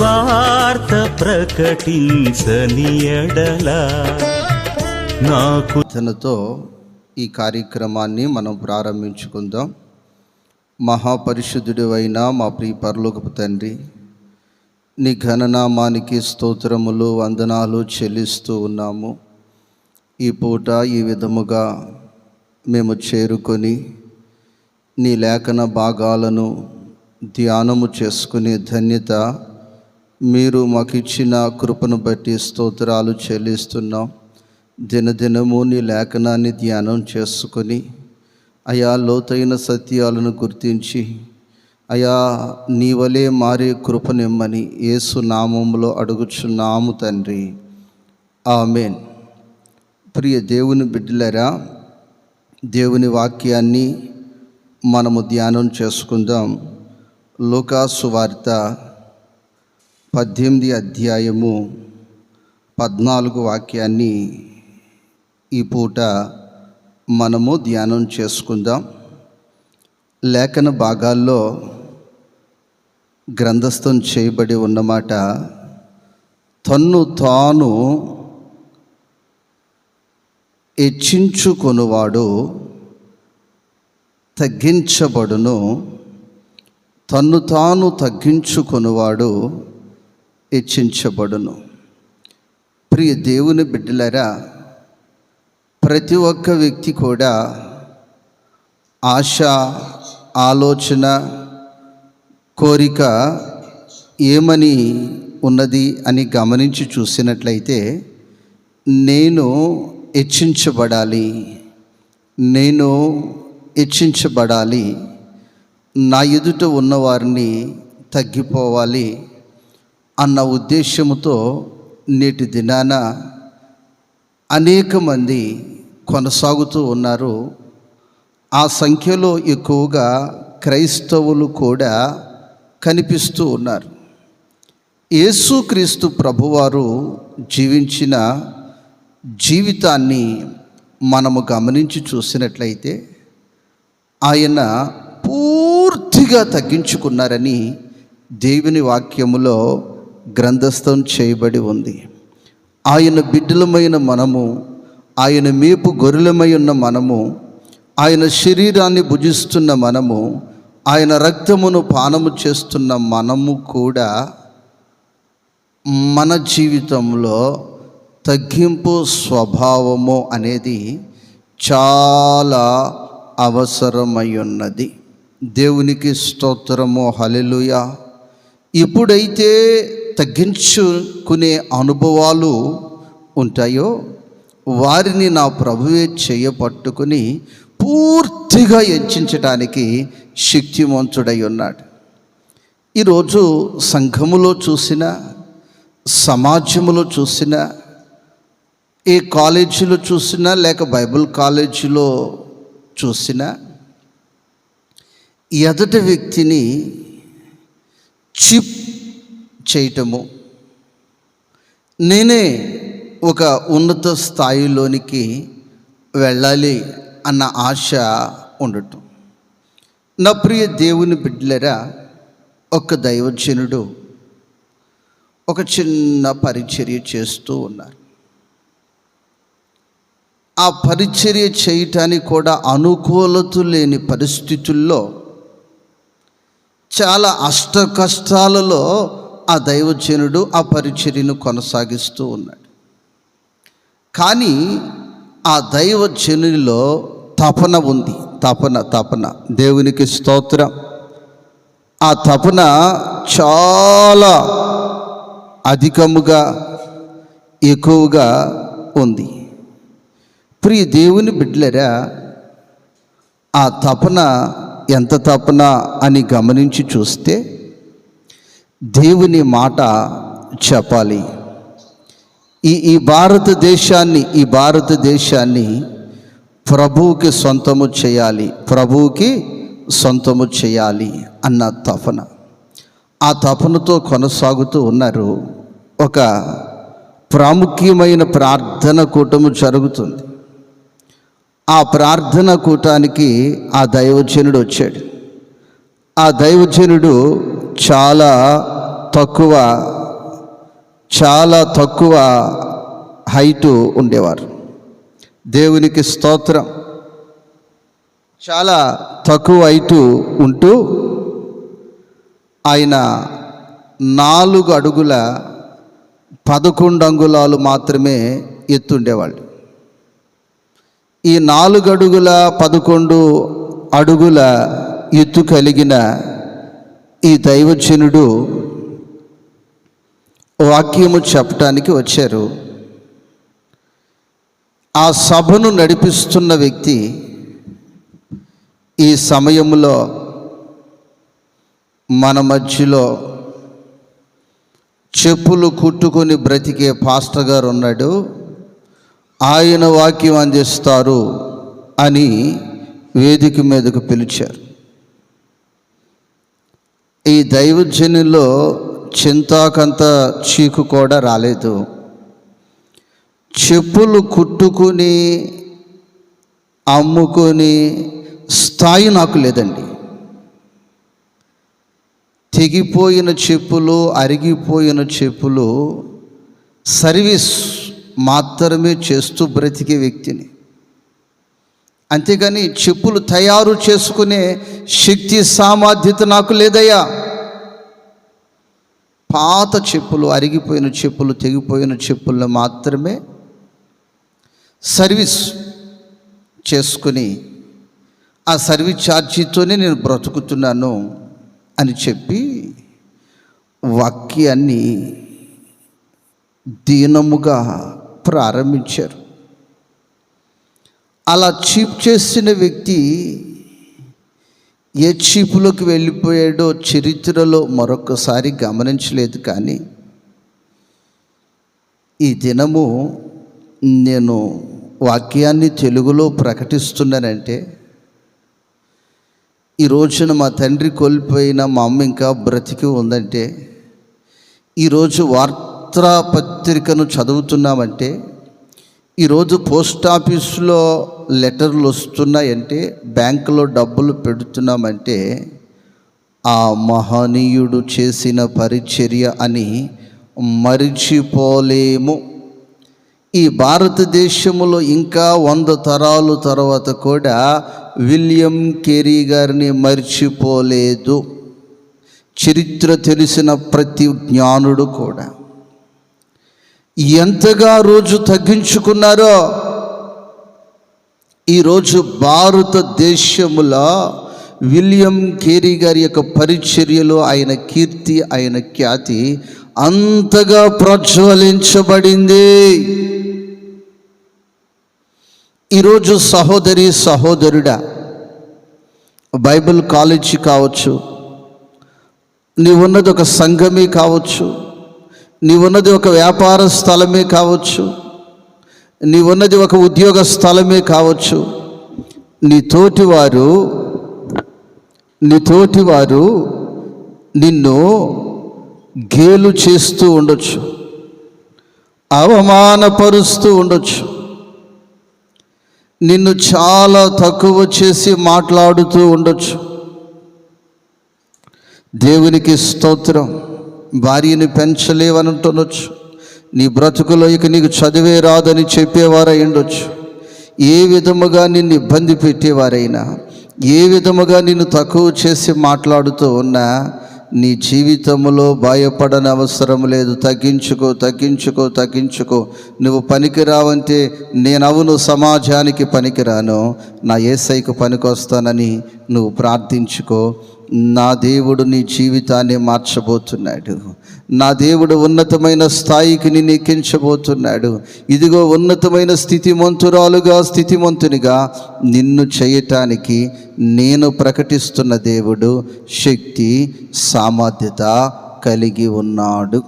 వార్త ప్రకటించని నాకు తనతో ఈ కార్యక్రమాన్ని మనం ప్రారంభించుకుందాం. మహాపరిశుద్ధుడు అయిన మా ప్రియ పరలోకపు తండ్రి నీ ఘననామానికి స్తోత్రములు వందనాలు చెల్లిస్తూ ఉన్నాము. ఈ పూట ఈ విధముగా మేము చేరుకొని నీ లేఖన భాగాలను ధ్యానము చేసుకునే ధన్యత మీరు మాకు ఇచ్చిన కృపను బట్టి స్తోత్రాలు చెల్లిస్తున్నాం. దినదినము నీ లేఖనాన్ని ధ్యానం చేసుకొని అయా లోతైన సత్యాలను గుర్తించి అయా నీ వలే మారే కృపనిమ్మని యేసు నామంలో అడుగుచున్నాము తండ్రి. ఆమెన్. ప్రియ దేవుని బిడ్డలరా దేవుని వాక్యాన్ని మనము ధ్యానం చేసుకుందాం. లోకాసు వార్త పద్దెనిమిది అధ్యాయము పద్నాలుగు వాక్యాన్ని ఈ పూట మనము ధ్యానం చేసుకుందాం. లేఖన భాగాల్లో గ్రంథస్థం చేయబడి ఉన్నమాట తన్ను తాను హెచ్చించుకొనువాడు తగ్గించబడును. తన్ను తాను తగ్గించుకొనువాడు హెచ్చించబడును ప్రియ దేవుని బిడ్డలరా ప్రతి ఒక్క వ్యక్తి కూడా ఆశ ఆలోచన కోరిక ఏమని ఉన్నది అని గమనించి చూసినట్లయితే నేను హెచ్చించబడాలి నేను హెచ్చించబడాలి నా ఎదుట ఉన్నవారిని తగ్గిపోవాలి అన్న ఉద్దేశముతో నేటి దినాన అనేక మంది కొనసాగుతూ ఉన్నారు. ఆ సంఖ్యలో ఎక్కువగా క్రైస్తవులు కూడా కనిపిస్తూ ఉన్నారు. యేసుక్రీస్తు ప్రభువారు జీవించిన జీవితాన్ని మనము గమనించి చూసినట్లయితే ఆయన పూర్తిగా తగ్గించుకున్నారని దేవుని వాక్యములో గ్రంథస్థం చేయబడి ఉంది. ఆయన బిడ్డలమైన మనము ఆయన మేపు గొర్రెలమై ఉన్న మనము ఆయన శరీరాన్ని భుజిస్తున్న మనము ఆయన రక్తమును పానము చేస్తున్న మనము కూడా మన జీవితంలో తగ్గింపు స్వభావము అనేది చాలా అవసరమై ఉన్నది దేవునికి స్తోత్రము. హలెలుయ ఇప్పుడైతే తగ్గించుకునే అనుభవాలు ఉంటాయో వారిని నా ప్రభువే చేయపట్టుకుని పూర్తిగా హెచ్చించటానికి శక్తివంతుడై ఉన్నాడు. ఈరోజు సంఘములో చూసిన సమాజములో చూసిన ఏ కాలేజీలో చూసినా లేక బైబిల్ కాలేజీలో చూసినా ఎదటి వ్యక్తిని చిప్ చేయటము. నేనే ఒక ఉన్నత స్థాయిలోనికి వెళ్ళాలి అన్న ఆశ ఉండటం. నా ప్రియ దేవుని బిడ్డలరా ఒక దైవజనుడు ఒక చిన్న పరిచర్య చేస్తూ ఉన్నారు. ఆ పరిచర్య చేయటానికి కూడా అనుకూలత లేని పరిస్థితుల్లో చాలా అష్ట కష్టాలలో ఆ దైవజనుడు ఆ పరిచర్యను కొనసాగిస్తూ ఉన్నాడు. కానీ ఆ దైవజనునిలో తపన ఉంది. తపన తపన. దేవునికి స్తోత్రం. ఆ తపన చాలా అధికముగా ఎక్కువగా ఉంది. ప్రియ దేవుని బిడ్డలరా ఆ తపన ఎంత తపన అని గమనించి చూస్తే దేవుని మాట చెప్పాలి. ఈ ఈ భారతదేశాన్ని ఈ భారతదేశాన్ని ప్రభువుకి సొంతము చేయాలి. ప్రభువుకి సొంతము చేయాలి అన్న తపన. ఆ తపనతో కొనసాగుతూ ఉన్నారు. ఒక ప్రాముఖ్యమైన ప్రార్థన కూటము జరుగుతుంది. ఆ ప్రార్థన కూటానికి ఆ దైవజనుడు వచ్చాడు. ఆ దైవజనుడు చాలా తక్కువ చాలా తక్కువ హైటు ఉండేవారు. దేవునికి స్తోత్రం. చాలా తక్కువ హైటు ఉంటూ ఆయన నాలుగు అడుగుల పదకొండు అంగుళాలు మాత్రమే ఎత్తుండేవాళ్ళు. ఈ నాలుగు అడుగుల పదకొండు అడుగుల ఎత్తు కలిగిన ఈ దైవజనుడు వాక్యము చెప్పటానికి వచ్చారు. ఆ సభను నడిపిస్తున్న వ్యక్తి ఈ సమయంలో మన మధ్యలో చెప్పులు కుట్టుకొని బ్రతికే పాస్టర్ గారు ఉన్నాడు. ఆయన వాక్యం అందిస్తారు అని వేదిక మీదకు పిలిచారు. ఈ దైవజనులో చింతాకంత చీకు కూడా రాలేదు. చెప్పులు కుట్టుకుని అమ్ముకొని స్థాయి నాకు లేదండి. తెగిపోయిన చెప్పులు అరిగిపోయిన చెప్పులు సర్వీస్ మాత్రమే చేస్తూ బ్రతికే వ్యక్తిని. అంతేగాని చెప్పులు తయారు చేసుకునే శక్తి సామర్థ్యత నాకు లేదయ్యా. పాత చెప్పులు అరిగిపోయిన చెప్పులు తెగిపోయిన చెప్పులను మాత్రమే సర్వీస్ చేసుకుని ఆ సర్వీస్ ఛార్జీతోనే నేను బ్రతుకుతున్నాను అని చెప్పి వాక్యాన్ని దీనముగా ప్రారంభించారు. అలా చీప్ చేసిన వ్యక్తి ఏ చీపులోకి వెళ్ళిపోయాడో చరిత్రలో మరొకసారి గమనించలేదు కానీ ఈ దినము నేను వాక్యాన్ని తెలుగులో ప్రకటిస్తున్నానంటే ఈ రోజున మా తండ్రి కోల్పోయిన మా అమ్మ ఇంకా బ్రతికి ఉందంటే ఈరోజు వార్తాపత్రికను చదువుతున్నామంటే ఈరోజు పోస్ట్ ఆఫీసులో లెటర్లు వస్తున్నాయంటే బ్యాంకులో డబ్బులు పెడుతున్నామంటే ఆ మహనీయుడు చేసిన పరిచర్య అని మరిచిపోలేము. ఈ భారతదేశంలో ఇంకా వంద తరాలు తర్వాత కూడా విలియం కెరీ గారిని మర్చిపోలేదు. చరిత్ర తెలిసిన ప్రతి జ్ఞానుడు కూడా. ఎంతగా రోజు తగ్గించుకున్నారో ఈరోజు భారతదేశముల విలియం కేరీ గారి యొక్క పరిచర్యలో ఆయన కీర్తి ఆయన ఖ్యాతి అంతగా ప్రజ్వలించబడింది. ఈరోజు సహోదరి సహోదరుడా బైబిల్ కాలేజీ కావచ్చు నీవున్నది ఒక సంఘమే కావచ్చు నీవున్నది ఒక వ్యాపార స్థలమే కావచ్చు నీవున్నది ఒక ఉద్యోగ స్థలమే కావచ్చు. నీ తోటివారు నీ తోటివారు నిన్ను గేలు చేస్తూ ఉండొచ్చు. అవమానపరుస్తూ ఉండొచ్చు. నిన్ను చాలా తక్కువ చేసి మాట్లాడుతూ ఉండొచ్చు. దేవునికి స్తోత్రం. భార్యని పెంచలేవని అంటుండొచ్చు నీ బ్రతుకులో ఇక నీకు చదివే రాదని చెప్పేవారై ఉండొచ్చు ఏ విధముగా నిన్ను ఇబ్బంది పెట్టేవారైనా ఏ విధముగా నిన్ను తక్కువ చేసి మాట్లాడుతూ ఉన్నా నీ జీవితంలో భయపడని అవసరం లేదు. తగ్గించుకో తగ్గించుకో తగ్గించుకో. నువ్వు పనికిరావంటే నేను అవును సమాజానికి పనికిరాను. నా ఏసైకు పనికొస్తానని నువ్వు ప్రార్థించుకో. నా దేవుడు నీ జీవితాన్ని మార్చబోతున్నాడు. నా దేవుడు ఉన్నతమైన స్థాయికి నిన్ను ఎక్కించబోతున్నాడు. ఇదిగో ఉన్నతమైన స్థితిమంతురాలుగా స్థితిమంతునిగా నిన్ను చేయటానికి నేను ప్రకటిస్తున్న దేవుడు శక్తి సామర్థ్యత కలిగి ఉన్నాడు.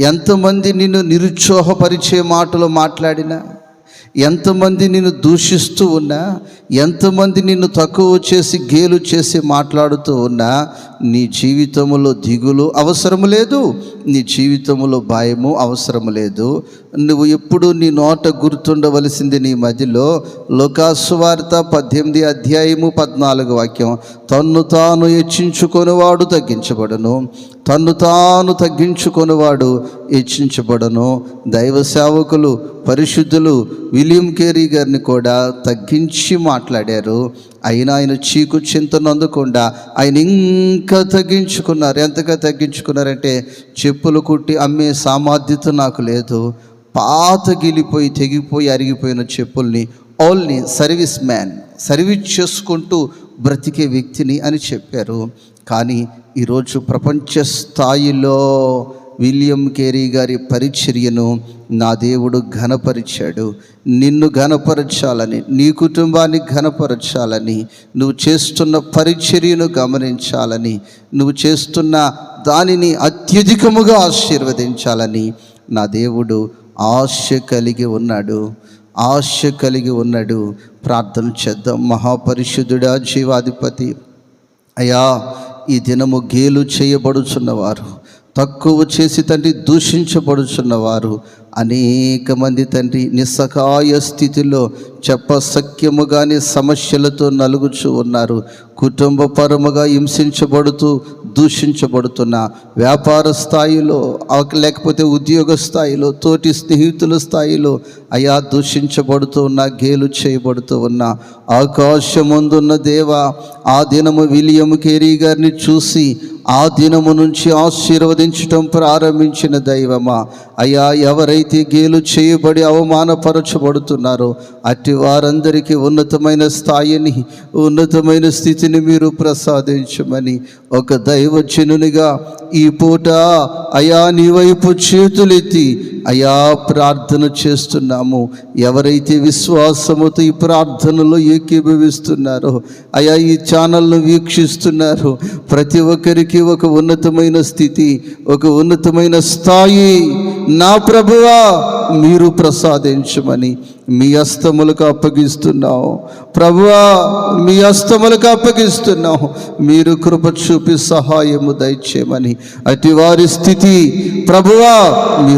ఎంతమంది నిన్ను నిరుత్సాహపరిచే మాటలు మాట్లాడినా ఎంతమంది నిన్ను దూషిస్తూ ఉన్నా ఎంతమంది నిన్ను తక్కువ చేసి గేలు చేసి మాట్లాడుతూ ఉన్నా నీ జీవితంలో దిగులు అవసరం లేదు నీ జీవితంలో భయము అవసరం లేదు. నువ్వు ఎప్పుడు నీ నోట గుర్తుండవలసింది నీ మధ్యలో లోకాసువార్త పద్దెనిమిది అధ్యాయము పద్నాలుగు వాక్యం తన్ను తాను హెచ్చించుకొనివాడు తగ్గించబడును. తన్ను తాను తగ్గించుకునేవాడు హెచ్చించబడను దైవ సేవకులు పరిశుద్ధులు విలియం కేరీ గారిని కూడా తగ్గించి మాట్లాడారు. అయినా ఆయన చీకు చింతను అందకుండా ఆయన ఇంకా తగ్గించుకున్నారు. ఎంతగా తగ్గించుకున్నారంటే చెప్పులు కుట్టి అమ్మే సామర్థ్యత నాకు లేదు. పాత గిలిపోయి తెగిపోయి అరిగిపోయిన చెప్పుల్ని ఓన్లీ సర్వీస్ మ్యాన్ సర్వీస్ చేసుకుంటూ బ్రతికే వ్యక్తిని అని చెప్పారు. కానీ ఈరోజు ప్రపంచ స్థాయిలో విలియం కేరీ గారి పరిచర్యను నా దేవుడు ఘనపరిచాడు. నిన్ను ఘనపరచాలని నీ కుటుంబాన్ని ఘనపరచాలని నువ్వు చేస్తున్న పరిచర్యను గమనించాలని నువ్వు చేస్తున్న దానిని అత్యధికముగా ఆశీర్వదించాలని నా దేవుడు ఆశ కలిగి ఉన్నాడు. ఆశ కలిగి ఉన్నాడు. ప్రార్థన చేద్దాం. మహాపరిశుద్ధుడా జీవాధిపతి. అయ్యా ఈ దినము గేలు చేయబడుచున్నవారు తక్కువ చేసి తండ్రి దూషించబడుచున్నవారు. అనేక మంది తండ్రి నిస్సహాయ స్థితిలో చెప్పసఖ్యముగానే సమస్యలతో నలుగుచూ ఉన్నారు. కుటుంబపరముగా హింసించబడుతూ దూషించబడుతున్న. వ్యాపార స్థాయిలో లేకపోతే ఉద్యోగ స్థాయిలో తోటి స్నేహితుల స్థాయిలో అయా దూషించబడుతూ ఉన్న గేలు చేయబడుతూ ఉన్న ఆకాశముందున్న దేవ ఆ దినము విలియం కేరీ గారిని చూసి ఆ దినము నుంచి ఆశీర్వదించటం ప్రారంభించిన దైవమా. అయ్యా ఎవరైతే గేలు చేయబడి అవమానపరచబడుతున్నారో అట్టి వారందరికీ ఉన్నతమైన స్థాయిని ఉన్నతమైన స్థితిని మీరు ప్రసాదించమని ఒక దైవజనునిగా ఈ పూట అయా నీ వైపు చేతులెత్తి అయా ప్రార్థన చేస్తున్నాము ఎవరైతే విశ్వాసముతో ఈ ప్రార్థనలో ఏకీభవిస్తున్నారో అయా ఈ ఛానల్ను వీక్షిస్తున్నారు ప్రతి ఒక్కరికి ఒక ఉన్నతమైన స్థితి ఒక ఉన్నతమైన స్థాయి. నా ప్రభువా మీరు ప్రసాదించమని మీ అస్తములకు అప్పగిస్తున్నావు. ప్రభువా మీ అస్తములకు అప్పగిస్తున్నావు. మీరు కృప చూపి సహాయము దయచేయమని అటు వారి స్థితి. ప్రభువా మీరు